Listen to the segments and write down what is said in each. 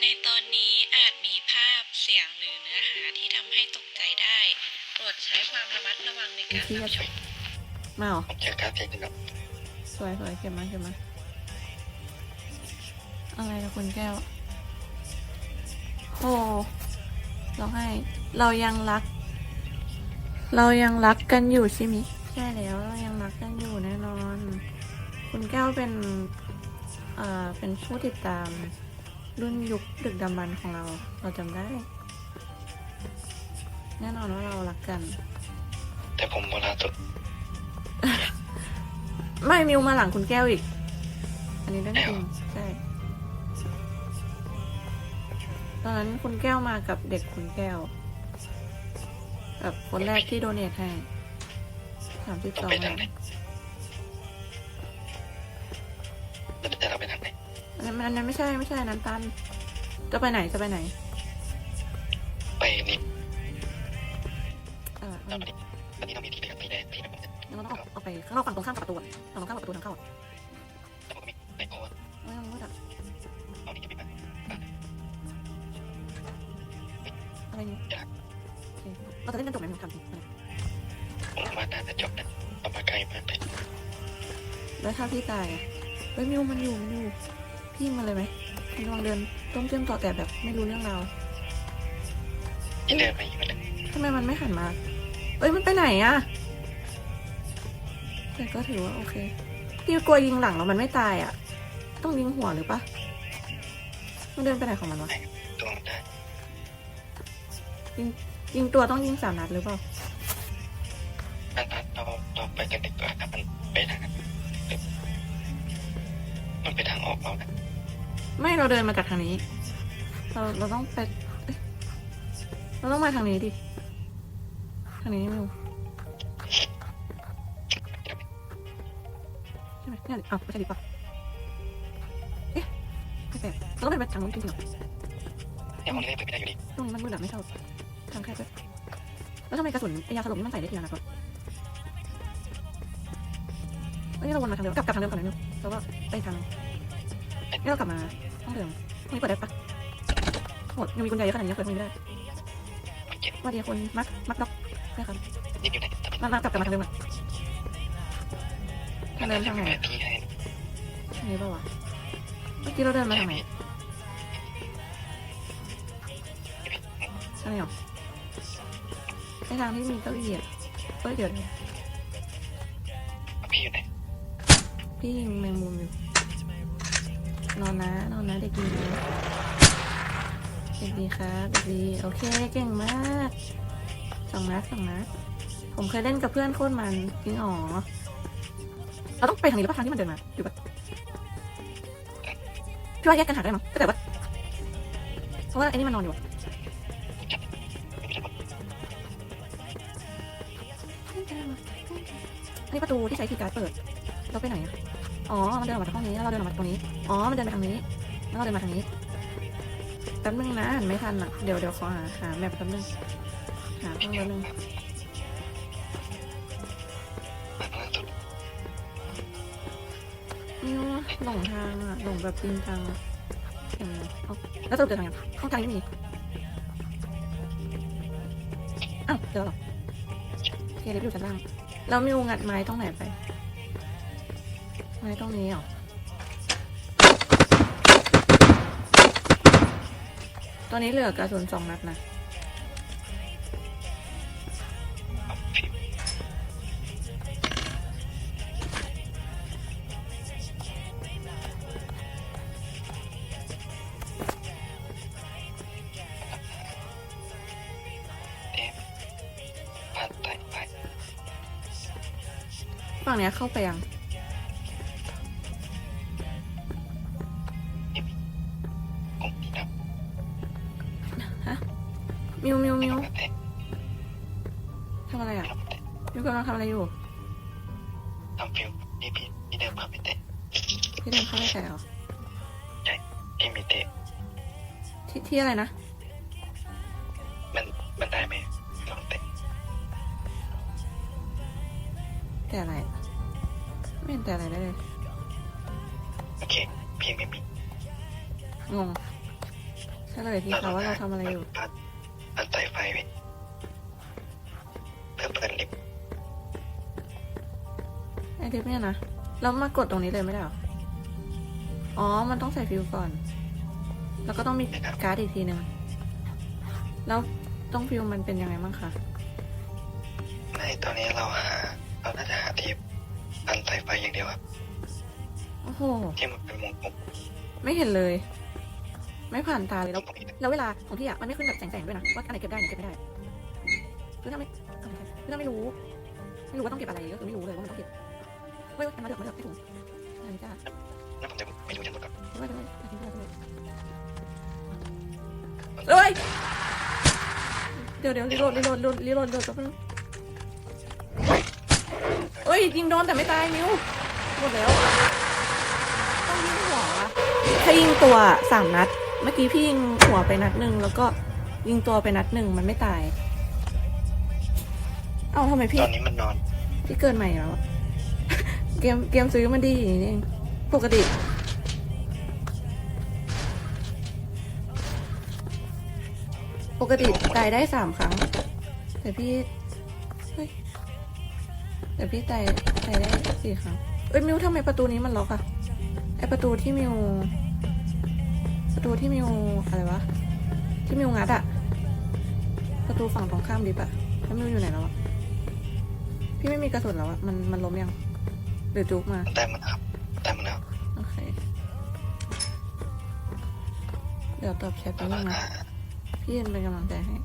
ในตอนนี้อาจมีภาพเสียงหรือเนื้อหาที่ทำให้ตกใจได้ โปรดใช้ความระมัดระวังในการที่รับจะชมมาเหรอผมเจอการเทคนิคครับสวยสวยเก็บมาเก็บมา อะไรนะคุณแก้วโอ้เราให้ เรายังรัก เรายังรักกันอยู่ใช่ไหมใช่แล้วเรายังรักกันอยู่แน่นอน คุณแก้วเป็น เอ่อ เป็นผู้ติดตาม รุ่นยุคดึกดำบรรพ์ของเรา เราจำได้ แน่นอนว่าเรารักกัน แต่ผมโบราณสุดไม่มิวมาหลังคุณแก้วอีก อันนี้เรื่องจริงใช่ตอนนั้นคุณแก้วมากับเด็กคุณแก้วแบบคนแรกที่โดเนทให้สามสิบต้สอง อันนั้นอันนั้นไม่ใช่ไม่ใช่อันนั้นตัน จะไปไหนจะไปไหนไปนี่เออตอนนี้ตอนนี้ต้องมีที่เหลือสีแดงสีน้ำเงินงั้นเราต้องออกออกไปข้างนอกฝั่งตรงข้ามกับประตูอะฝั่งตรงข้ามกับประตูทางเข้าอะแต่ผมก็มีในโค้ดไม่ต้องมืดอะตอนนี้จะมีปัญหาอะไรนี่โอเคเราจะเล่นกันจบไหมมิวทำสิผมว่าน่าจะจบนะเอามาไกลมากเลยแล้วถ้าพี่ตายอะเฮ้ยมิวมันอยู่มันอยู่ พี่ยิงมันเลยไหมมันกำลังเดินต้มเตี้ยมต่อแต่แบบไม่รู้เรื่องราวเดินมาอีกมันเลยทำไมมันไม่หันมา เอ้ยมันไปไหนอะแต่ก็ถือว่าโอเค พี่กลัวยิงหลังแล้วมันไม่ตายอะต้องยิงหัวหรือปะมันเดินไปไหนของมันวะตัวมันได้ยิงตัวต้องยิงสามนัดหรือเปล่าอันนั้นเราเราไปกันดีกว่า ไม่เราเดินมาจากทางนี้ เราเราต้องไปเอ้ยเราต้องมาทางนี้ดิ ทางนี้ไม่รู้ใช่ไหมเนี่ยเอาไม่ใช่ดิปะเอ๊ะไม่แปลกเราต้องไปทางนู้นจริงๆเหรอเนี่ยมันเล่นไปไม่ได้อยู่ดีตรงนี้มันมืดอะไม่ชอบทางแคบด้วยแล้วทำไมกระสุนไอ้ยาสลบนี่มันใส่ได้ทีละนัดวะเอ้ยนี่เราวนมาทางเดิมกลับกลับทางเดิมก่อนนะนิวแล้วก็ไปทาง นี่เรากลับมาห้องเดิมห้องนี้เปิดได้ปะโหดยังมีกุญแจเยอะขนาดนี้เปิดห้องนี้ไม่ได้มันเจ็บว่าเดียวคนมักมักด็อกใช่ครับนี่อยู่ไหนแต่มันมามากลับกลับมาทางเดิมก่อนทางเดิมทางไหนแม่อะพี่ให้ทางนี้ปะวะเมื่อกี้เราเดินมาทางไหนทางนี้หรอไอทางที่มีเก้าอี้อะเอ้ยเดี๋ยวเดี๋ยวพี่อยู่ไหนพี่ยิงแมงมุมอยู่ นอนนะ นอนนะเด็กดีนะเด็กดีครับเด็กดี โอเค เก่งมากสองนัดสองนัดผมเคยเล่นกับเพื่อนโคตรมันจริงอ๋อเราต้องไปทางนี้หรือว่าทางที่มันเดินมาอยู่ปะพี่ว่าแยกกันหาได้มั้งก็แต่ว่าเพราะว่าไอ้นี่มันนอนอยู่อะอันนี้ประตูที่ใช้คีย์การ์ดเปิด เราไปไหนอะ อ๋อ มันเดินออกมาจากห้องนี้แล้วเราเดินออกมาตรงนี้ อ๋อ มันเดินไปทางนี้ แล้วเราเดินมาทางนี้แป๊บนึงนะอ่านไม่ทันอะ เดี๋ยวเดี๋ยวขอหาหาแมปแป๊บนึง หาห้องแป๊บนึงมันล่าสุดนี่หลงทางอะหลงแบบจริงจังอะแล้วสรุปเจอทางยังห้องกลางไม่มีอ้าวเจอหรอโอเคเดี๋ยวอยู่ชั้นล่างแล้วมิวงัดไม้ตรงไหนไป ไม้ตรงนี้เหรอตอนนี้เหลือกระสุนสองนัดนะฝั่งเนี้ยเข้าไปยัง มิวมิวำมิวน้ำแต่ทำอะไรอะน้ำแต่มิวกำลังทำอะไรอยู่ทำฟิวพี่พี่พี่เดินผ่านไปเตะพี่เดินเข้าไปใส่เหรอพี่มีเตะที่ที่อะไรนะ มันมันได้ไหมลองเตะแต่อะไรอะไม่เห็นแต่อะไรได้เลยโอเคพี่ไม่มีงงเฉลยทีค่ะว่าเราทำอะไรอยู่ ปัดปัดสายไฟพี่เพื่อเปิดลิฟต์ไอเทปเนี่ยนะแล้วมากดตรงนี้เลยไม่ได้เหรอ อ๋อ มันต้องใส่ฟิวก่อน แล้วก็ต้องมีการ์ดอีกทีหนึ่งแล้วต้องฟิวมันเป็นยังไงบ้างคะในตอนนี้เราหา เราน่าจะหาที่ปันสายไฟอย่างเดียวครับ โอ้โหที่มันเป็นวงกลมไม่เห็นเลย ไม่ผ่านตาเลยแล้วแล้วเวลาของพี่อะมันไม่ขึ้นแบบแสงๆด้วยนะว่าอันไหนเก็บได้อันไหนเก็บไม่ได้คือถ้าไม่คือถ้าไม่รู้ไม่รู้ว่าต้องเก็บอะไรก็คือไม่รู้เลยว่ามันต้องเก็บเฮ้ยมาเดือดมาเดือดให้ถุงอันนี้จ้าแล้วผมจะไปดูชั้นบนก่อนไม่ไม่ไม่ได้เอ้ยเดี๋ยวเดี๋ยวรีโหลดรีโหลดรีโหลดรีโหลดรีโหลดแป๊บนึงเอ้ยยิงโดนแต่ไม่ตายมิวหมดแล้วต้องยิงหัวถ้ายิงตัวสามนัด เมื่อกี้พี่ยิงหัวไปนัดหนึ่งแล้วก็ยิงตัวไปนัดหนึ่งมันไม่ตาย เอ้าทำไมพี่ ตอนนี้มันนอน พี่เกินใหม่แล้วอะเกมเกมซื้อมาดีอย่างนี้เองปกติ ปกติตายได้สามครั้ง แต่พี่เฮ้ยแต่พี่ตายตายได้สี่ครั้งเอ้ยมิวทำไมประตูนี้มันล็อกอะไอประตูที่มิว ประตูที่มิวอะไรวะ ที่มิวงัดอะประตูฝั่งตรงข้ามดิบอะแล้วมิวอยู่ไหนแล้วอะพี่ไม่มีกระสุนแล้วอะมันมันล้มยังหรือจุกมามันแต่มันนะครับ แต่มันแล้วโอเค เดี๋ยวตอบแชทไปแล้วนึก็งนะหาพี่ยืนเป็นกำลังใจให้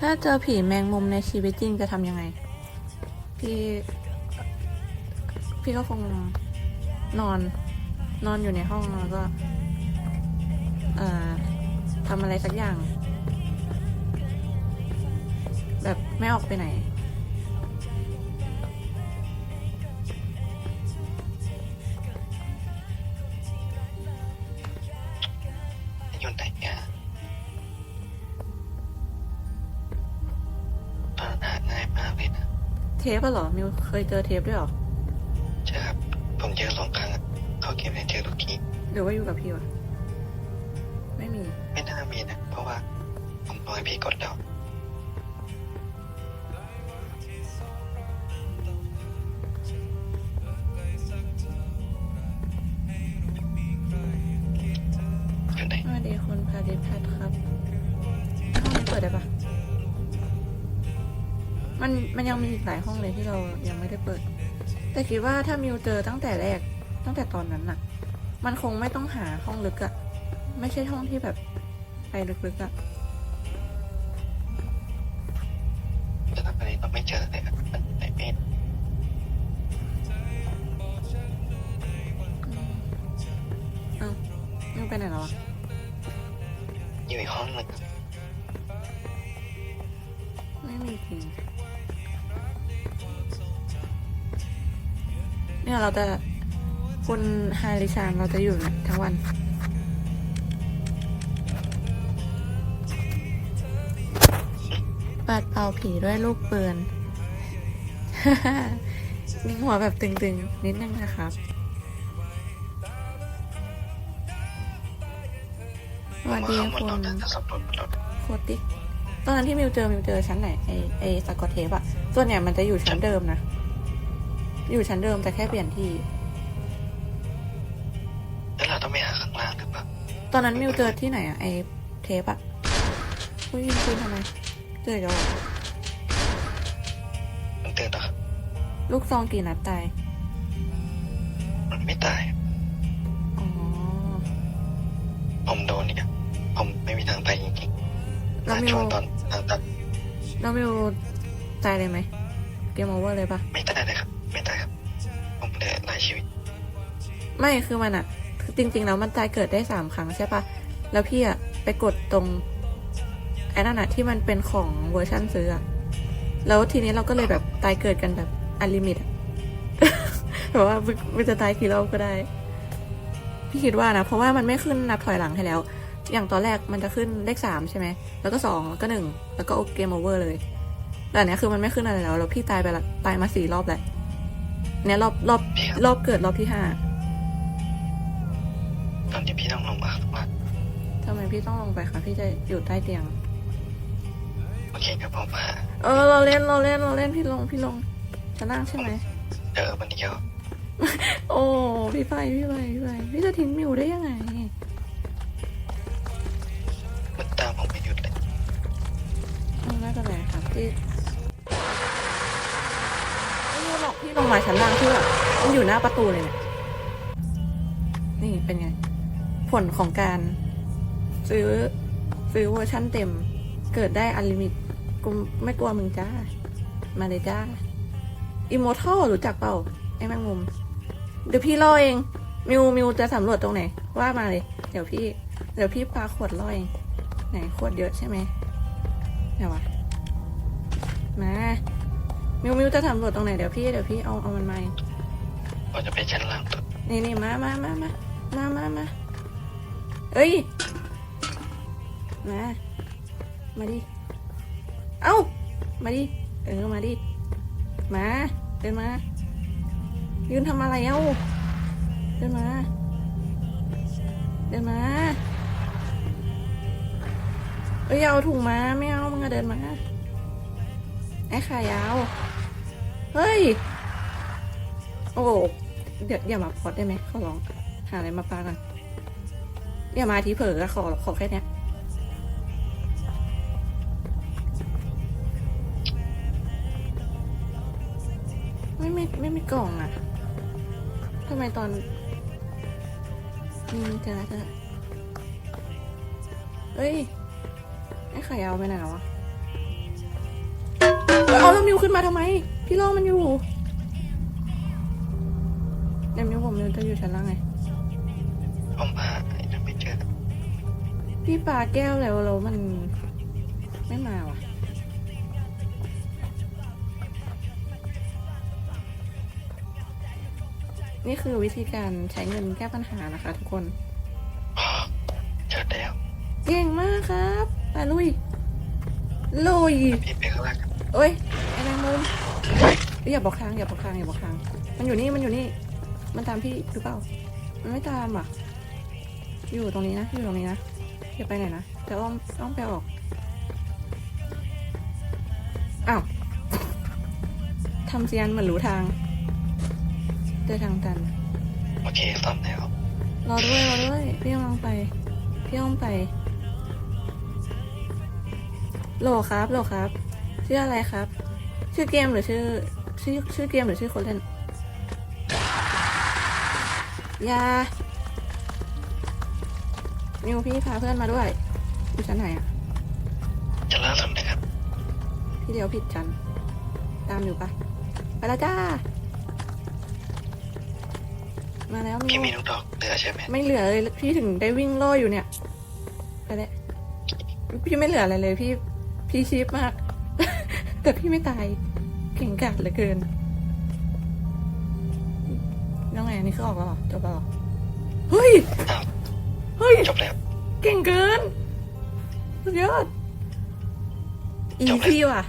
ถ้าเจอผีแมงมุมในชีวิตจริงจะทำยังไง พี่ พี่ก็คงนอน นอนอยู่ในห้องแล้วก็ทำอะไรสักอย่าง แบบไม่ออกไปไหน เทปอะเหรอมิวเคยเจอเทปด้วยเหรอใช่ครับ ผมเจอสองครั้งอะเข้าเกมเนี่ยเจอทุกทีหรือว่าอยู่กับพี่วะไม่มี ไม่น่ามีนะ เพราะว่า ผมรอให้พี่กดแล้วอยู่ไหน สวัสดีคุณพาริพัฒน์ครับห้องนี้เปิดได้ปะ มันมันยังมีอีกหลายห้องเลยที่เรายังไม่ได้เปิด แต่คิดว่าถ้ามิวเจอตั้งแต่แรกตั้งแต่ตอนนั้นน่ะ มันคงไม่ต้องหาห้องลึกอะไม่ใช่ห้องที่แบบไปลึกๆอะแต่ทำไมเราไม่เจอเลยอะมันไหนไม่อ้าวมิวไปไหนแล้วอะอยู่อีกห้องหนึ่งไม่มีจริง เนี่ยเราจะคุณฮาริชานเราจะอยู่เนี่ยทั้งวันปัดเป่าผีด้วยลูกปืนมีหัวแบบตึงๆ นิดนึงนะครับสวัสดีคุณน่าจะสำรวจหมดแล้วโคติกตอนนั้นที่มิวเจอมิวเจอชั้นไหนไอไอสกอตเทปอะส่วนใหญ่มันจะอยู่ชั้นเดิมนะ อยู่ชั้นเดิมแต่แค่เปลี่ยนที่ แล้วเราต้องไปหาข้างล่างหรือเปล่าตอนนั้นมิวเจอที่ไหนอะไอเทปอะอุ้ยยิงปืนทำไม เจออีกแล้วเหรอมันเตือนเหรอครับลูกซองกี่นัดตายมันไม่ตาย อ๋อ ผมโดนเนี่ยผมไม่มีทางไปจริงๆแล้วมิว ช่วงตอนทางตัดแล้วมิวตายเลยไหมเกมโอเวอร์เลยปะไม่ตายเลยครับ ไม่ตายครับผมเหลือหลายชีวิต ไม่คือมันอะคือจริง ๆ แล้วมันตายเกิดได้สามครั้งใช่ปะแล้วพี่อะไปกดตรงไอ้นั่นอะที่มันเป็นของเวอร์ชั่นซื้ออะแล้วทีนี้เราก็เลยแบบตายเกิดกันแบบอันลิมิตอะแบบว่ามันจะตายกี่รอบก็ได้ พี่คิดว่านะ เพราะว่ามันไม่ขึ้นนับถอยหลังให้แล้ว อย่างตอนแรกมันจะขึ้นเลขสามใช่ไหม แล้วก็สองแล้วก็หนึ่งแล้วก็เกมโอเวอร์เลย แต่อันเนี้ยคือมันไม่ขึ้นอะไรแล้ว แล้วพี่ตายไปละตายมาสี่รอบแล้ว เนี่ยรอบรอบพี่ครับ รอบเกิดรอบที่ห้าตอนนี้พี่ต้องลงมาข้างล่างทำไมพี่ต้องลงไปคะพี่จะอยู่ใต้เตียง โอเคครับผมหาเออเราเล่นเราเล่นเราเล่นพี่ลงพี่ลงจะนั่งใช่ไหม เจอมันเดียวโอ้พี่ไปพี่ไปพี่ไปพี่จะทิ้งมิวได้ยังไง มันตามผมไม่หยุดเลยเอาไม่เป็นไรครับพี่ ไม่รู้หรอกพี่ลงมาชั้นล่างเพื่อมันอยู่หน้าประตูเลยเนี่ย นี่เป็นไง ผลของการ ซื้อซื้อเวอร์ชั่นเต็ม เกิดได้อันลิมิตกูไม่กลัวมึงจ้า มาเลยจ้าอิโมทัลรู้จักเปล่า ไอ้แมงมุม เดี๋ยวพี่ล่อเอง มิวมิวจะสำรวจตรงไหน ว่ามาเลย เดี๋ยวพี่ เดี๋ยวพี่ปลาขวดล่อเองไหนขวดเยอะใช่ไหมไหนวะ มา มิวมิวจะสำรวจตรงไหนเดี๋ยวพี่เดี๋ยวพี่เอาเอามันมาเองผมจะไปชั้นล่างสุดนี่นี่มามามามามามามาเอ้ยมามาดิเอ้ามาดิเออมาดิมาเดินมา ยืนทำอะไรเอ้าเดินมา เดินมาเอ้ยเอาถุงมาไม่เอามึงอะเดินมาไอ้ขายาว เฮ้ย โอ้เดี๋ยวอย่ามาพอดได้ไหมขอร้อง หาอะไรมาปากันอย่ามาทีเผลอขอขอแค่เนี้ยไม่ไม่ไม่มีกล่องอะทำไมตอนนี่เจอแล้วเจอเอ้ยไอ้ไข่เอาไปไหนวะเอ้ยเอาแล้วมิวขึ้นมาทำไม พี่ล่อมันอยู่เดี๋ยวมิวผมมิวจะอยู่ชั้นล่างไง ผมหาไอ้นั่นไม่เจอพี่ปาแก้วแล้วแล้วมันไม่มาว่ะ นี่คือวิธีการใช้เงินแก้ปัญหานะคะทุกคนอ๋อเจอแล้วเก่งมากครับไปลุย ลุย พี่ไปข้างล่างครับ เอ้ยไอ้แมงมุมเอ้ยอย่าบอกทางอย่าบอกทางอย่าบอกทาง มันอยู่นี่มันอยู่นี่ มันตามพี่หรือเปล่า มันไม่ตามอะ อยู่ตรงนี้นะ อยู่ตรงนี้นะอย่าไปไหนนะจะอ้อมอ้อมไปออก อ้าวทำเซียนเหมือนรู้ทางเจอทางตัน โอเคซ่อมแล้วรอด้วยรอด้วยพี่กำลังไปพี่ต้องไปโหลครับโหลครับ ชื่ออะไรครับ ชื่อเกมหรือชื่อชื่อชื่อเกมหรือชื่อคนเล่นอยานิวพี่พาเพื่อนมาด้วยอยู่ชั้นไหนอะชั้นล่างสุดนะครับพี่เดียวผิดชั้นตามอยู่ปะไปแล้วจ้า มาแล้วมิพี่วมีลูกดอกเหลือใช่ไหมไม่เหลือเลยพี่ถึงได้วิ่งล่ออยู่เนี่ยไปเลยพี่ไม่เหลืออะไรเลยพี่พี่ชีพมาก แต่พี่ไม่ตายเก่งกาจเหลือเกินแล้วไงอันนี้คือออกแล้วเหรอจบแล้วเหรอเฮ้ยอ้าวเฮ้ย จบแล้ว เก่งเกินสุดยอดอีจบแล้วซี่ว่ะ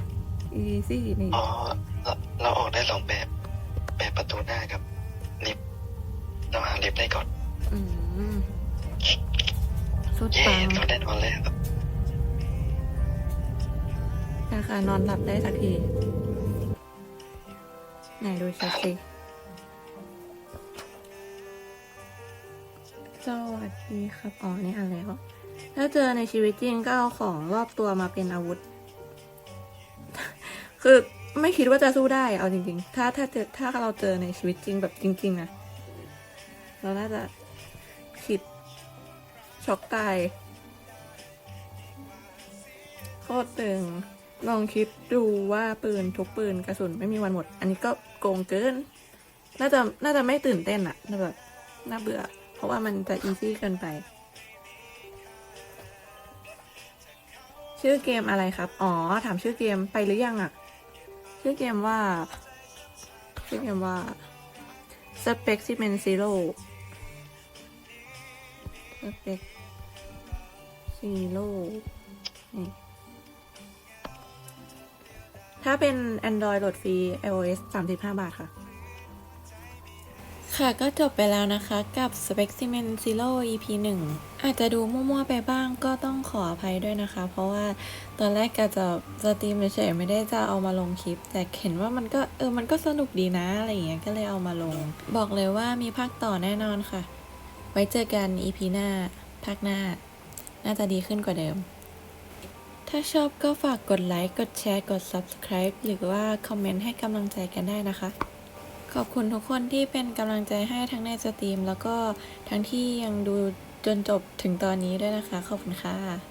อีซี่นี่ อ๋อเราเราออกได้สองแบบ แบบประตูหน้ากับลิฟต์เราหาลิฟต์ได้ก่อนอืมสุดเย้ปัง เราได้นอนแล้วครับ นะคะ นอนหลับได้สักที ไหนดูชัดสิสวัสดีครับอ๋อนี่อ่านแล้วถ้าเจอในชีวิตจริงก็เอาของรอบตัวมาเป็นอาวุธ คือไม่คิดว่าจะสู้ได้ เอาจริง ๆ ถ้าถ้าเจอถ้าเราเจอในชีวิตจริงแบบจริง ๆนะเราน่าจะคิดช็อกตายโคตรตึง ลองคิดดูว่าปืนทุกปืนกระสุนไม่มีวันหมด อันนี้ก็โกงเกิน น่าจะน่าจะไม่ตื่นเต้นอะน่าแบบน่าเบื่อ เพราะว่ามันจะอีซี่เกินไป ชื่อเกมอะไรครับ อ๋อ ถามชื่อเกมไปหรือยังอะชื่อเกมว่า ชื่อเกมว่า Specimen Zero Spec Zero นี่ ถ้าเป็น Android โหลดฟรี iOS 35 บาทค่ะ ค่ะก็จบไปแล้วนะคะกับ Specimen Zero EP 1 อาจจะดูมั่วๆไปบ้างก็ต้องขออภัยด้วยนะคะ เพราะว่าตอนแรกก็จะสตรีมเฉยๆไม่ได้จะเอามาลงคลิป แต่เห็นว่ามันก็เออมันก็สนุกดีนะอะไรอย่างเงี้ยก็เลยเอามาลง บอกเลยว่ามีภาคต่อแน่นอนค่ะ ไว้เจอกัน EP หน้าภาคหน้า น่าจะดีขึ้นกว่าเดิม ถ้าชอบก็ฝากกดไลค์ กดแชร์ กด Subscribe หรือว่าคอมเมนต์ให้กำลังใจกันได้นะคะ ขอบคุณทุกคนที่เป็นกำลังใจให้ทั้งในสตรีม แล้วก็ทั้งที่ยังดูจนจบถึงตอนนี้ด้วยนะคะ ขอบคุณค่ะ